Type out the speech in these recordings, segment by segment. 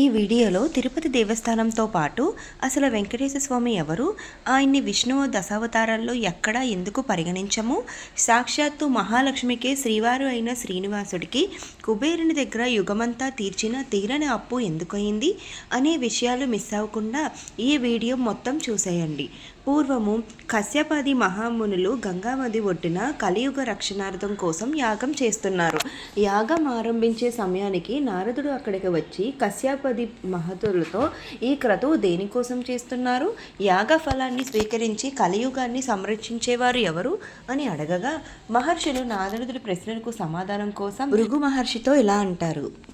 ఈ వీడియోలో తిరుపతి దేవస్థానంతో పాటు అసలు వెంకటేశ్వర స్వామి ఎవరు ఆయన్ని విష్ణువు దశావతారాల్లో ఎక్కడ ఎందుకు పరిగణించము? సాక్షాత్తు మహాలక్ష్మికే శ్రీవారు అయిన శ్రీనివాసుడికి కుబేరుని దగ్గర యుగమంతా తీర్చిన తీరని అప్పు ఎందుకయింది అనే విషయాలు మిస్ అవ్వకుండా ఈ వీడియో మొత్తం చూసేయండి. పూర్వము కశ్యపాది మహామునులు గంగానది ఒడ్డున కలియుగ రక్షణార్థం కోసం యాగం చేస్తున్నారు. యాగం ఆరంభించే సమయానికి నారదుడు అక్కడికి వచ్చి కశ్యపది మహతులతో ఈ క్రతువు దేనికోసం చేస్తున్నారు? యాగ ఫలాన్ని స్వీకరించి కలియుగాన్ని సంరక్షించేవారు ఎవరు అని అడగగా మహర్షులు నారదుడి ప్రశ్నలకు సమాధానం కోసం భృగు మహర్షితో ఇలా అంటారు.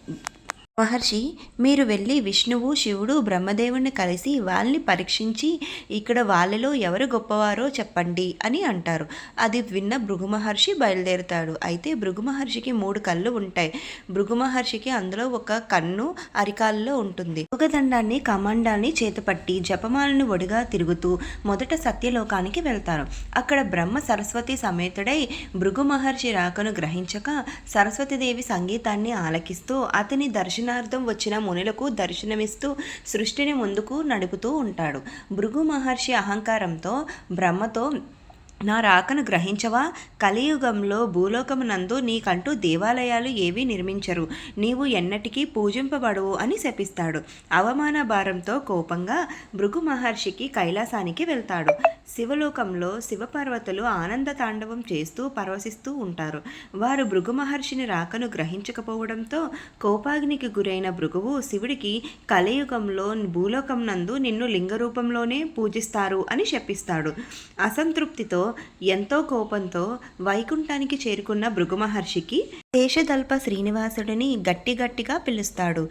మహర్షి మీరు వెళ్ళి విష్ణువు శివుడు బ్రహ్మదేవుని కలిసి వాళ్ళని పరీక్షించి ఇక్కడ వాళ్ళలో ఎవరు గొప్పవారో చెప్పండి అని అంటారు. అది విన్న భృగు మహర్షి బయలుదేరుతాడు. అయితే భృగు మహర్షికి మూడు కళ్ళు ఉంటాయి. భృగు మహర్షికి అందులో ఒక కన్ను అరికాల్లో ఉంటుంది. దండాన్ని కమాండాన్ని చేతపట్టి జపమాలను ఒడిగా తిరుగుతూ మొదట సత్యలోకానికి వెళ్తారు. అక్కడ బ్రహ్మ సరస్వతి సమేతుడై భృగు మహర్షి రాకను గ్రహించక సరస్వతిదేవి సంగీతాన్ని ఆలకిస్తూ అతని దర్శనం దర్శనార్థం వచ్చిన మునులకు దర్శనమిస్తూ సృష్టిని ముందుకు నడుపుతూ ఉంటాడు. భృగు మహర్షి అహంకారంతో బ్రహ్మతో నా రాకను గ్రహించవా? కలియుగంలో భూలోకమునందు నీకంటూ దేవాలయాలు ఏవీ నిర్మించరు. నీవు ఎన్నటికీ పూజింపబడవు అని శపిస్తాడు. అవమాన భారంతో కోపంగా భృగు మహర్షికి కైలాసానికి వెళ్తాడు. శివలోకంలో శివపార్వతులు ఆనంద తాండవం చేస్తూ పరవశిస్తూ ఉంటారు. వారు భృగు మహర్షిని రాకను గ్రహించకపోవడంతో కోపాగ్నికి గురైన భృగువు శివుడికి కలియుగంలో భూలోకం నందు నిన్ను లింగ రూపంలోనే పూజిస్తారు అని శపిస్తాడు. అసంతృప్తితో ఎంతో కోపంతో వైకుంఠానికి చేరుకున్న భృగు మహర్షికి శేషదల్ప శ్రీనివాసుడిని గట్టి గట్టిగా పిలుస్తాడు.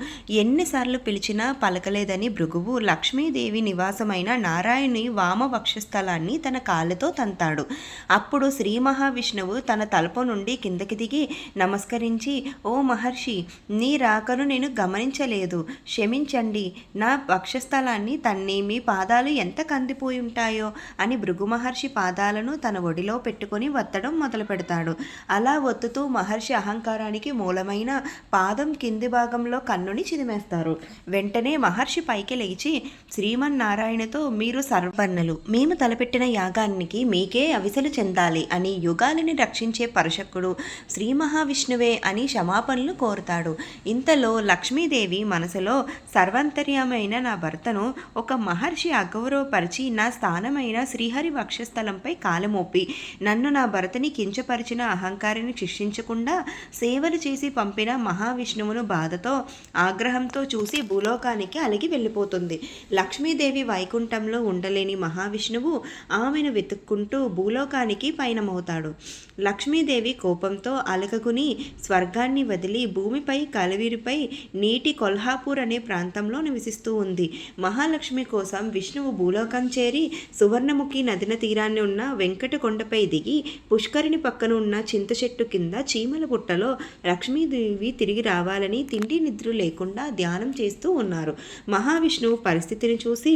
ఎన్నిసార్లు పిలిచినా పలకలేదని భృగువు లక్ష్మీదేవి నివాసమైన నారాయణి వామ వక్షస్థలాన్ని తన కాళ్ళతో తంతాడు. అప్పుడు శ్రీ మహావిష్ణువు తన తలుపు నుండి కిందకి దిగి నమస్కరించి ఓ మహర్షి నీ రాకను నేను గమనించలేదు. క్షమించండి. నా వక్షస్థలాన్ని తన్ని మీ పాదాలు ఎంత కందిపోయి ఉంటాయో అని భృగు మహర్షి పాదాలను తన ఒడిలో పెట్టుకొని వత్తడం మొదలు పెడతాడు అలా ఒత్తుతూ మహర్షి అహంకారానికి మూలమైన పాదం కింది భాగంలో కన్నుని చిదిమేస్తారు. వెంటనే మహర్షి పైకి లేచి శ్రీమన్నారాయణతో మీరు సర్వన్నలు మేము తలపెట్టిన యాగానికి మీకే అవిసలు చెందాలి అని యుగాలని రక్షించే పరశక్కుడు శ్రీ మహావిష్ణువే అని క్షమాపణలు కోరుతాడు. ఇంతలో లక్ష్మీదేవి మనసులో సర్వంతర్యమైన నా భర్తను ఒక మహర్షి అగౌరవపరిచి నా స్థానమైన శ్రీహరి వక్షస్థలంపై కాలమోపి. నన్ను నా భర్తని కించపరిచిన అహంకారిని శిక్షించకుండా సేవలు చేసి పంపిన మహావిష్ణువును బాధతో ఆగ్రహంతో చూసి భూలోకానికి అలిగి వెళ్ళిపోతుంది. లక్ష్మీదేవి వైకుంఠంలో ఉండలేని మహావిష్ణువు ఆమెను వెతుక్కుంటూ భూలోకానికి పయనమవుతాడు. లక్ష్మీదేవి కోపంతో అలకకుని స్వర్గాన్ని వదిలి భూమిపై కలవిరిపై నీటి కొల్హాపూర్ అనే ప్రాంతంలో నివసిస్తూ ఉంది. మహాలక్ష్మి కోసం విష్ణువు భూలోకం చేరి సువర్ణముఖి నదిన తీరాన్ని ఉన్న వెంకట కొండపై దిగి పుష్కరిణి పక్కన ఉన్న చింత చెట్టు కింద చీమల పుట్టలో లక్ష్మీదేవి తిరిగి రావాలని తిండి నిద్ర లేకుండా ధ్యానం చేస్తూ ఉన్నారు. మహావిష్ణువు పరిస్థితిని చూసి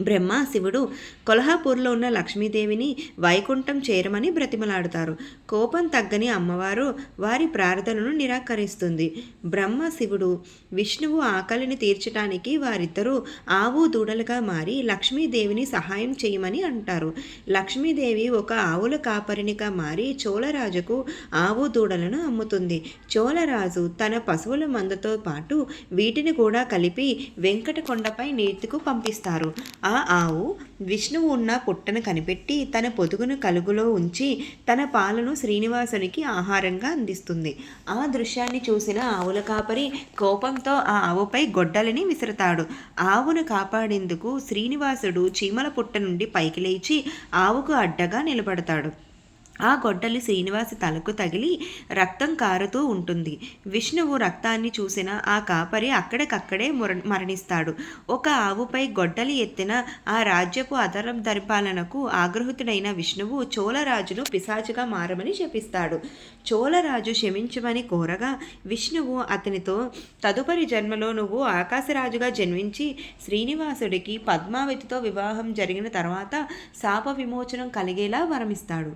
బ్రహ్మ శివుడు కొల్హాపూర్లో ఉన్న లక్ష్మీదేవిని వైకుంఠం చేరమని బ్రతిమలాడుతారు. కోపం తగ్గని అమ్మవారు వారి ప్రార్థనను నిరాకరిస్తుంది. బ్రహ్మ శివుడు విష్ణువు ఆకలిని తీర్చడానికి వారిద్దరూ ఆవు దూడలుగా మారి లక్ష్మీదేవిని సహాయం చేయమని అంటారు. లక్ష్మీదేవి ఒక ఆవుల కాపరినిగా మారి చోళరాజుకు ఆవు దూడలను అమ్ముతుంది. చోళరాజు తన పశువుల మందతో పాటు వీటిని కూడా కలిపి వెంకటకొండపై నీతికు పంపిస్తారు. ఆ ఆవు విష్ణువు ఉన్న పుట్టను కనిపెట్టి తన పొదుగును కలుగులో ఉంచి తన పాలను శ్రీనివాసునికి ఆహారంగా అందిస్తుంది. ఆ దృశ్యాన్ని చూసిన ఆవుల కాపరి కోపంతో ఆ ఆవుపై గొడ్డలిని విసురుతాడు. ఆవును కాపాడేందుకు శ్రీనివాసుడు చీమల పుట్ట నుండి పైకి లేచి ఆవుకు అడ్డగా నిలబడతాడు. ఆ గొడ్డలి శ్రీనివాసి తలకు తగిలి రక్తం కారుతూ ఉంటుంది. విష్ణువు రక్తాన్ని చూసిన ఆ కాపరి అక్కడికక్కడే ముర మరణిస్తాడు. ఒక ఆవుపై గొడ్డలి ఎత్తిన ఆ రాజ్యపు అదరం దరిపాలనకు ఆగ్రహితుడైన విష్ణువు చోళరాజును పిశాచుగా మారమని శపిస్తాడు. చోళరాజు క్షమించమని కోరగా విష్ణువు అతనితో తదుపరి జన్మలో నువ్వు ఆకాశరాజుగా జన్మించి శ్రీనివాసుడికి పద్మావతితో వివాహం జరిగిన తర్వాత శాప విమోచనం కలిగేలా వరమిస్తాడు.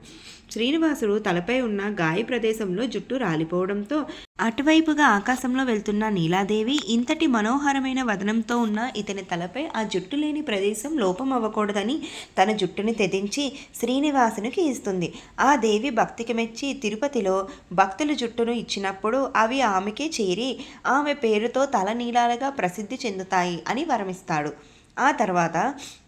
శ్రీనివాసుడు తలపై ఉన్న గాయ ప్రదేశంలో జుట్టు రాలిపోవడంతో అటువైపుగా ఆకాశంలో వెళ్తున్న నీలాదేవి ఇంతటి మనోహరమైన వదనంతో ఉన్న ఇతని తలపై ఆ జుట్టు లేని ప్రదేశం లోపం అవ్వకూడదని తన జుట్టుని తెదించి శ్రీనివాసునికి ఇస్తుంది. ఆ దేవి భక్తికి మెచ్చి తిరుపతిలో భక్తుల జుట్టును ఇచ్చినప్పుడు అవి ఆమెకే చేరి ఆమె పేరుతో తల నీలాలుగా ప్రసిద్ధి చెందుతాయి అని వరమిస్తాడు. ఆ తర్వాత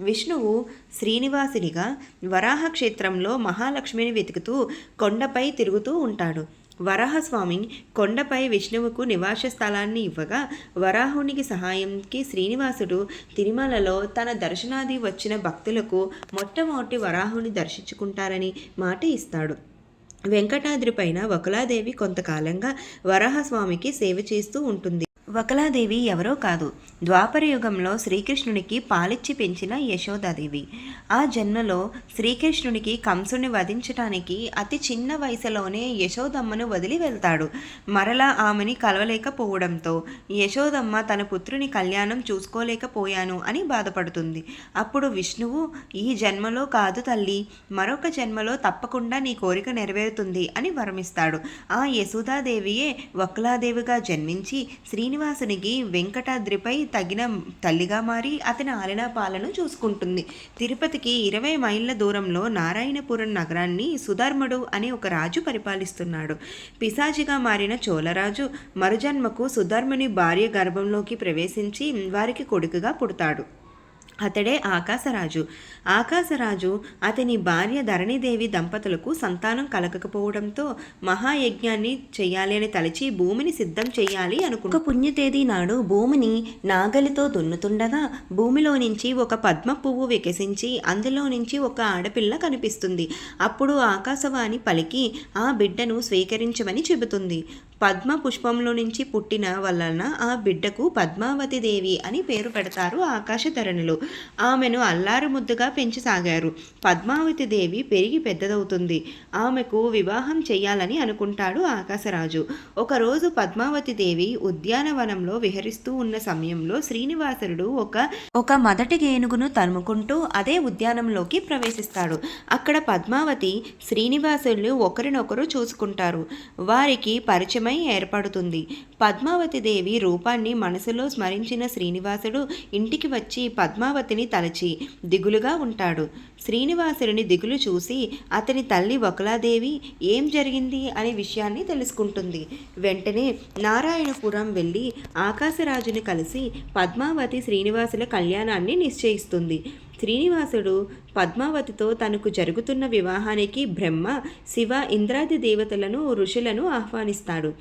విష్ణువు శ్రీనివాసునిగా వరాహ క్షేత్రంలో మహాలక్ష్మిని వెతుకుతూ కొండపై తిరుగుతూ ఉంటాడు. వరాహస్వామి కొండపై విష్ణువుకు నివాస స్థలాన్ని ఇవ్వగా వరాహునికి సహాయంకి శ్రీనివాసుడు తిరుమలలో తన దర్శనాది వచ్చిన భక్తులకు మొట్టమొదటి వరాహుని దర్శించుకుంటారని మాట ఇస్తాడు. వెంకటాద్రి పైన వకులాదేవి కొంతకాలంగా వరాహస్వామికి సేవ చేస్తూ ఉంటుంది. వకలాదేవి ఎవరో కాదు. ద్వాపర యుగంలో శ్రీకృష్ణునికి పాలిచ్చి పెంచిన యశోదాదేవి. ఆ జన్మలో శ్రీకృష్ణునికి కంసుని వధించటానికి అతి చిన్న వయసులోనే యశోదమ్మను వదిలి వెళ్తాడు. మరలా ఆమెని కలవలేకపోవడంతో యశోదమ్మ తన పుత్రుని కళ్యాణం చూసుకోలేకపోయాను అని బాధపడుతుంది. అప్పుడు విష్ణువు ఈ జన్మలో కాదు తల్లి మరొక జన్మలో తప్పకుండా నీ కోరిక నెరవేరుతుంది అని వరమిస్తాడు. ఆ యశోదాదేవియే వకలాదేవిగా జన్మించి శ్రీనివాస శ్రీనివాసునికి వెంకటాద్రిపై తగిన తల్లిగా మారి అతని ఆలనా పాలను చూసుకుంటుంది. తిరుపతికి ఇరవై మైళ్ళ దూరంలో నారాయణపురం నగరాన్ని సుధర్ముడు అనే ఒక రాజు పరిపాలిస్తున్నాడు. పిశాచిగా మారిన చోళరాజు మరుజన్మకు సుధర్ముని భార్య గర్భంలోకి ప్రవేశించి వారికి కొడుకుగా పుడతాడు. అతడే ఆకాశరాజు. ఆకాశరాజు అతని భార్య ధరణిదేవి దంపతులకు సంతానం కలగకపోవడంతో మహాయజ్ఞాన్ని చేయాలి అని తలచి భూమిని సిద్ధం చేయాలి అనుకు ఒక పుణ్యతేదీ నాడు భూమిని నాగలితో దున్నుతుండగా భూమిలో నుంచి ఒక పద్మ పువ్వు వికసించి అందులో నుంచి ఒక ఆడపిల్ల కనిపిస్తుంది. అప్పుడు ఆకాశవాణి పలికి ఆ బిడ్డను స్వీకరించమని చెబుతుంది. పద్మ పుష్పంలో నుంచి పుట్టిన వలన ఆ బిడ్డకు పద్మావతి దేవి అని పేరు పెడతారు ఆకాశధరణులు ఆమెను అల్లారు ముద్దుగా పెంచసాగారు. పద్మావతి దేవి పెరిగి పెద్దదవుతుంది. ఆమెకు వివాహం చేయాలని అనుకుంటాడు ఆకాశరాజు. ఒకరోజు పద్మావతి దేవి ఉద్యానవనంలో విహరిస్తూ ఉన్న సమయంలో శ్రీనివాసుడు ఒక ఒక మొదటి ఏనుగును తరుముకుంటూ అదే ఉద్యానంలోకి ప్రవేశిస్తాడు. అక్కడ పద్మావతి శ్రీనివాసులు ఒకరినొకరు చూసుకుంటారు. వారికి పరిచయమై ఏర్పడుతుంది. పద్మావతి దేవి రూపాన్ని మనసులో స్మరించిన శ్రీనివాసుడు ఇంటికి వచ్చి పద్మా పద్మావతిని తలచి దిగులుగా ఉంటాడు. శ్రీనివాసుడిని దిగులు చూసి అతని తల్లి వకులాదేవి ఏం జరిగింది? అనే విషయాన్ని తెలుసుకుంటుంది. వెంటనే నారాయణపురం వెళ్ళి ఆకాశరాజుని కలిసి పద్మావతి శ్రీనివాసుల కళ్యాణాన్ని నిశ్చయిస్తుంది. శ్రీనివాసుడు పద్మావతితో తనకు జరుగుతున్న వివాహానికి బ్రహ్మ శివ ఇంద్రాది దేవతలను ఋషులను ఆహ్వానిస్తాడు.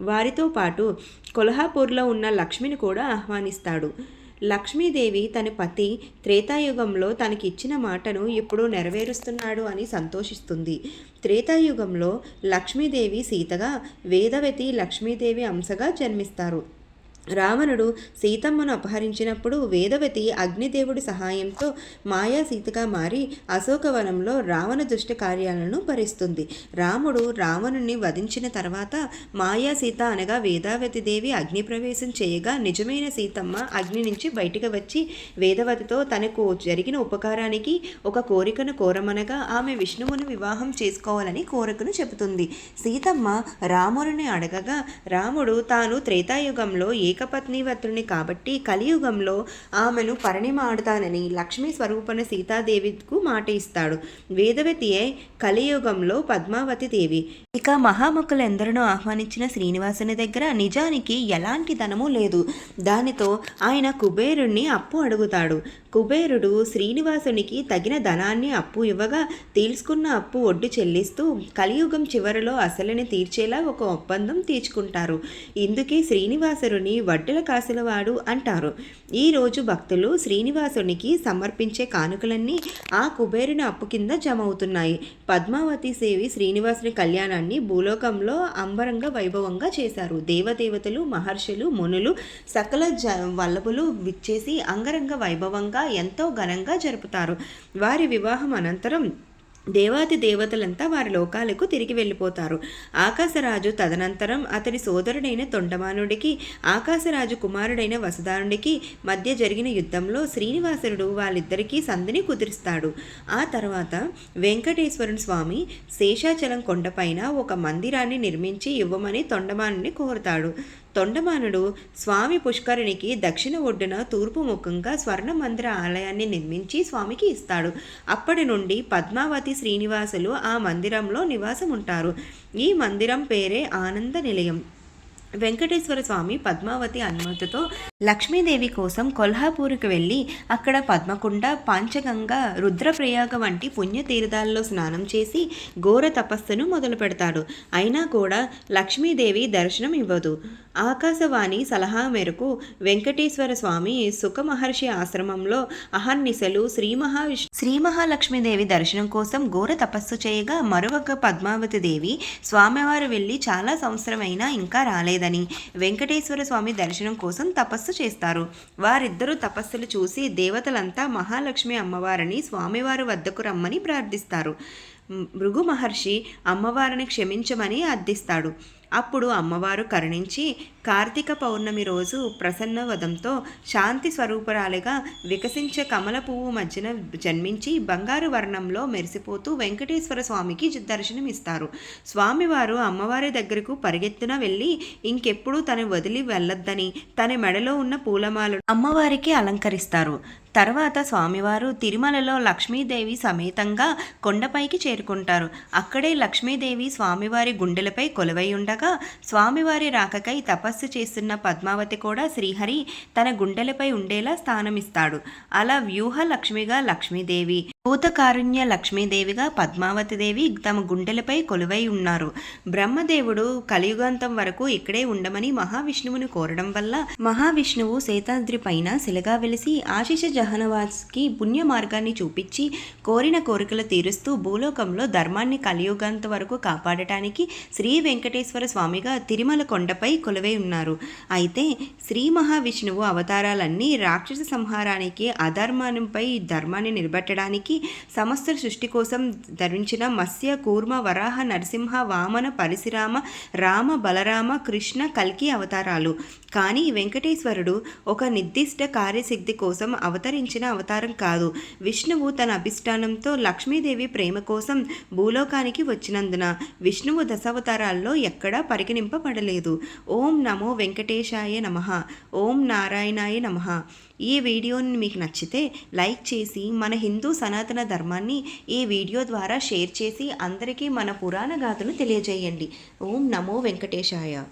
వారితో పాటు కొల్హాపూర్లో ఉన్న లక్ష్మిని కూడా ఆహ్వానిస్తాడు. లక్ష్మీదేవి తన పతి త్రేతాయుగంలో తనకిచ్చిన మాటను ఇప్పుడు నెరవేరుస్తున్నాడు అని సంతోషిస్తుంది. త్రేతాయుగంలో లక్ష్మీదేవి సీతగా వేదవతి లక్ష్మీదేవి అంశగా జన్మిస్తారు. రావణుడు సీతమ్మను అపహరించినప్పుడు వేదవతి అగ్నిదేవుడి సహాయంతో మాయా సీతగా మారి అశోకవనంలో రావణ దుష్ట కార్యాలను భరిస్తుంది. రాముడు రావణుని వధించిన తర్వాత మాయా సీత అనగా వేదావతి దేవి అగ్ని ప్రవేశం చేయగా నిజమైన సీతమ్మ అగ్ని నుంచి బయటకు వచ్చి వేదవతితో తనకు జరిగిన ఉపకారానికి ఒక కోరికను కోరమనగా ఆమె విష్ణువును వివాహం చేసుకోవాలని కోరికను చెబుతుంది. సీతమ్మ రాముడిని అడగగా రాముడు తాను త్రేతాయుగంలో ఏ ఏకపత్నివతుని కాబట్టి కలియుగంలో ఆమెను పరిణిమాడుతానని లక్ష్మీ స్వరూపణ సీతాదేవికు మాట ఇస్తాడు వేదవతియే కలియుగంలో పద్మావతి దేవి. ఇక మహాముఖులెందరినో ఆహ్వానించిన శ్రీనివాసుని దగ్గర నిజానికి ఎలాంటి ధనము లేదు. దానితో ఆయన కుబేరుణ్ణి అప్పు అడుగుతాడు. కుబేరుడు శ్రీనివాసునికి తగిన ధనాన్ని అప్పు ఇవ్వగా తీసుకున్న అప్పు ఒడ్డు చెల్లిస్తూ కలియుగం చివరిలో అసలుని తీర్చేలా ఒక ఒప్పందం తీర్చుకుంటారు. ఇందుకే శ్రీనివాసుని వడ్డల కాసులవాడు అంటారు. ఈరోజు భక్తులు శ్రీనివాసునికి సమర్పించే కానుకలన్నీ ఆ కుబేరుని అప్పు కింద జమ అవుతున్నాయి పద్మావతి సేవి శ్రీనివాసుని కళ్యాణాన్ని భూలోకంలో అంబరంగ వైభవంగా చేశారు. దేవదేవతలు మహర్షులు మునులు సకల జ వల్లభులు విచ్చేసి అంగరంగ వైభవంగా ఎంతో ఘనంగా జరుపుతారు. వారి వివాహం అనంతరం దేవాది దేవతలంతా వారి లోకాలకు తిరిగి వెళ్ళిపోతారు. ఆకాశరాజు తదనంతరం అతని సోదరుడైన తొండమానుడికి ఆకాశరాజు కుమారుడైన వసుధానుడికి మధ్య జరిగిన యుద్ధంలో శ్రీనివాసుడు వాళ్ళిద్దరికీ సంధిని కుదిరిస్తాడు. ఆ తర్వాత వెంకటేశ్వరుని స్వామి శేషాచలం కొండపైన ఒక మందిరాన్ని నిర్మించి ఇవ్వమని తొండమానుని కోరుతాడు. తొండమానుడు స్వామి పుష్కరిణికి దక్షిణ ఒడ్డున తూర్పు ముఖంగా స్వర్ణ మందిర ఆలయాన్ని నిర్మించి స్వామికి ఇస్తాడు. అప్పటి నుండి పద్మావతి శ్రీనివాసులు ఆ మందిరంలో నివాసం ఉంటారు ఈ మందిరం పేరే ఆనంద నిలయం. వెంకటేశ్వర స్వామి పద్మావతి అనుమతితో లక్ష్మీదేవి కోసం కొల్హాపూర్కి వెళ్ళి అక్కడ పద్మకుండ పాంచగంగ రుద్రప్రయాగ వంటి పుణ్యతీర్థాల్లో స్నానం చేసి ఘోర తపస్సును మొదలు పెడతాడు అయినా కూడా లక్ష్మీదేవి దర్శనం ఇవ్వదు. ఆకాశవాణి సలహా మేరకు వెంకటేశ్వర స్వామి సుఖమహర్షి ఆశ్రమంలో అహర్నిశలు శ్రీ మహావిష్ణు శ్రీ మహాలక్ష్మీదేవి దర్శనం కోసం ఘోర తపస్సు చేయగా మరొక పద్మావతి దేవి స్వామివారు వెళ్ళి చాలా సంవత్సరమైనా ఇంకా రాలేదు. లేదని వెంకటేశ్వర స్వామి దర్శనం కోసం తపస్సు చేస్తారు. వారిద్దరూ తపస్సులు చూసి దేవతలంతా మహాలక్ష్మి అమ్మవారిని స్వామివారి వద్దకు రమ్మని ప్రార్థిస్తారు. భృగు మహర్షి అమ్మవారిని క్షమించమని అర్థిస్తాడు. అప్పుడు అమ్మవారు కరుణించి కార్తీక పౌర్ణమి రోజు ప్రసన్నవదంతో శాంతి స్వరూపరాలుగా వికసించే కమల పువ్వు మధ్యన జన్మించి బంగారు వర్ణంలో మెరిసిపోతూ వెంకటేశ్వర స్వామికి దర్శనమిస్తారు. స్వామివారు అమ్మవారి దగ్గరకు పరిగెత్తున వెళ్ళి ఇంకెప్పుడు తను వదిలి వెళ్ళొద్దని తన మెడలో ఉన్న పూలమాలను అమ్మవారికి అలంకరిస్తారు. తర్వాత స్వామివారు తిరుమలలో లక్ష్మీదేవి సమేతంగా కొండపైకి చేరుకుంటారు. అక్కడే లక్ష్మీదేవి స్వామివారి గుండెలపై కొలువై ఉండగా స్వామివారి రాకకై తపస్సు చేస్తున్న పద్మావతి కూడా శ్రీహరి తన గుండెలపై ఉండేలా స్థానమిస్తాడు. అలా వ్యూహ లక్ష్మిగా లక్ష్మీదేవి భూతకారుణ్య లక్ష్మీదేవిగా పద్మావతిదేవి తమ గుండెలపై కొలువై ఉన్నారు. బ్రహ్మదేవుడు కలియుగాంతం వరకు ఇక్కడే ఉండమని మహావిష్ణువును కోరడం వల్ల మహావిష్ణువు శేతాద్రి పైన శిలగా వెలిసి ఆశిష జహనవాస్కి పుణ్య మార్గాన్ని చూపించి కోరిన కోరికలు తీరుస్తూ భూలోకంలో ధర్మాన్ని కలియుగాంత వరకు కాపాడటానికి శ్రీ వెంకటేశ్వర స్వామిగా తిరుమల కొండపై కొలువై ఉన్నారు. అయితే శ్రీ మహావిష్ణువు అవతారాలన్నీ రాక్షస సంహారానికి అధర్మానంపై ధర్మాన్ని నిలబెట్టడానికి సమస్త సృష్టి కోసం ధరించిన మత్స్య కూర్మ వరాహ నరసింహ వామన పరిశురామ రామ బలరామ కృష్ణ కల్కి అవతారాలు. కానీ వెంకటేశ్వరుడు ఒక నిర్దిష్ట కార్యసిద్ధి కోసం అవతరించిన అవతారం కాదు. విష్ణువు తన అభిష్టానంతో లక్ష్మీదేవి ప్రేమ కోసం భూలోకానికి వచ్చినందున విష్ణువు దశావతారాల్లో ఎక్కడా పరిగణింపబడలేదు. ఓం నమో వెంకటేశాయ నమ. ఓం నారాయణాయ నమ. ఈ వీడియోని మీకు నచ్చితే లైక్ చేసి మన హిందూ సనాతన ధర్మాన్ని ఈ వీడియో ద్వారా షేర్ చేసి అందరికీ మన పురాణ గాథను తెలియజేయండి. ఓం నమో వెంకటేశాయ.